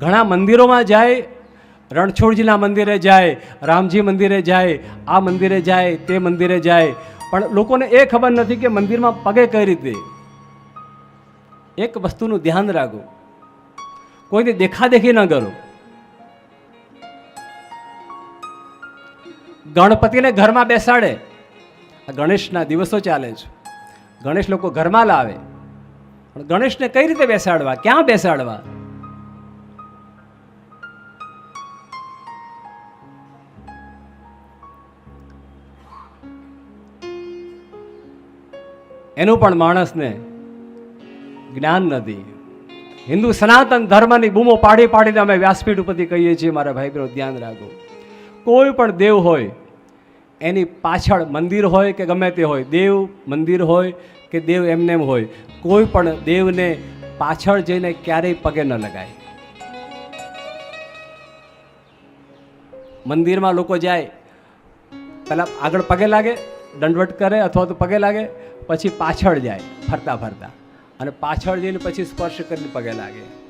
ઘણા મંદિરોમાં જાય, રણછોડજીના મંદિરે જાય, રામજી મંદિરે જાય, આ મંદિરે જાય, તે મંદિરે જાય. પણ લોકોને એ ખબર નથી કે મંદિરમાં પગે કઈ રીતે. એક વસ્તુનું ધ્યાન રાખો. કોઈને દેખાદેખી ન કરો. ગણપતિને ઘરમાં બેસાડે. આ ગણેશના દિવસો ચાલે છે. ગણેશ લોકો ઘરમાં લાવે. પણ ગણેશને કઈ રીતે બેસાડવા? ક્યાં બેસાડવા? એનું પણ માણસને જ્ઞાન નથી હિન્દુ સનાતન ધર્મની બૂમો પાડી પાડીને અમે વ્યાસપીઠ ઉપરથી કહીએ છીએ, મારા ભાઈ બહેનો ધ્યાન રાખો. કોઈ પણ દેવ હોય, એની પાછળ મંદિર હોય કે ગમે તે હોય, દેવ મંદિર હોય કે દેવ એમને એમ હોય, કોઈ પણ દેવને પાછળ જઈને ક્યારેય પગે ન લગાય. મંદિરમાં લોકો જાય, પહેલાં આગળ પગે લાગે દંડવટ કરે અથવા તો પગે લાગે, પછી પાછળ જાય, ફરતા ફરતા. અને પાછળ જઈને પછી સ્પર્શ કરીને પગે લાગે.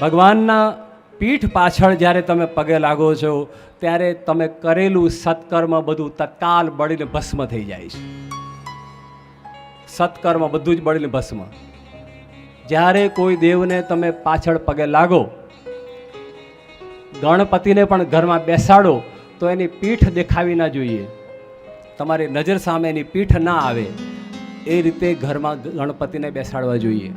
ભગવાનના પીઠ પાછળ જ્યારે તમે પગે લાગો છો, ત્યારે તમે કરેલું સત્કર્મ બધું તત્કાલ બળીને ભસ્મ થઈ જાય છે. સત્કર્મ બધું જ બળીને ભસ્મ. જ્યારે કોઈ દેવને તમે પાછળ પગે લાગો ગણપતિને પણ ઘરમાં બેસાડો, તો એની પીઠ દેખાવી ના જોઈએ. તમારી નજર સામે એની પીઠ ના આવે. એ રીતે ઘરમાં ગણપતિને બેસાડવા જોઈએ.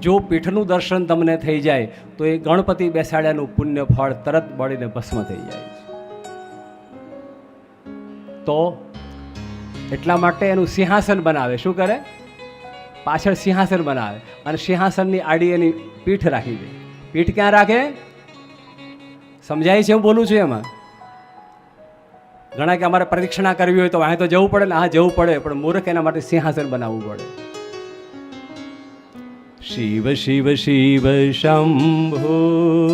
જો પીઠનું દર્શન તમને થઈ જાય, તો એ ગણપતિ બેસાડ્યાનું પુણ્ય ફળ તરત બળીને ભસ્મ થઈ જાય તો એટલા માટે એનું સિંહાસન બનાવે. શું કરે? પાછળ સિંહાસન બનાવે અને સિંહાસનની આડી એની પીઠ રાખી દે. પીઠ ક્યાં રાખે? સમજાય છે હું બોલું છું એમાં? ઘણા કે અમારે પ્રદક્ષિણા કરવી હોય તો અહીં તો જવું પડે ને હા જવું પડે, પણ મૂર્ખ એના માટે સિંહાસન બનાવવું પડે. શિવ શિવ શિવ, શંભો.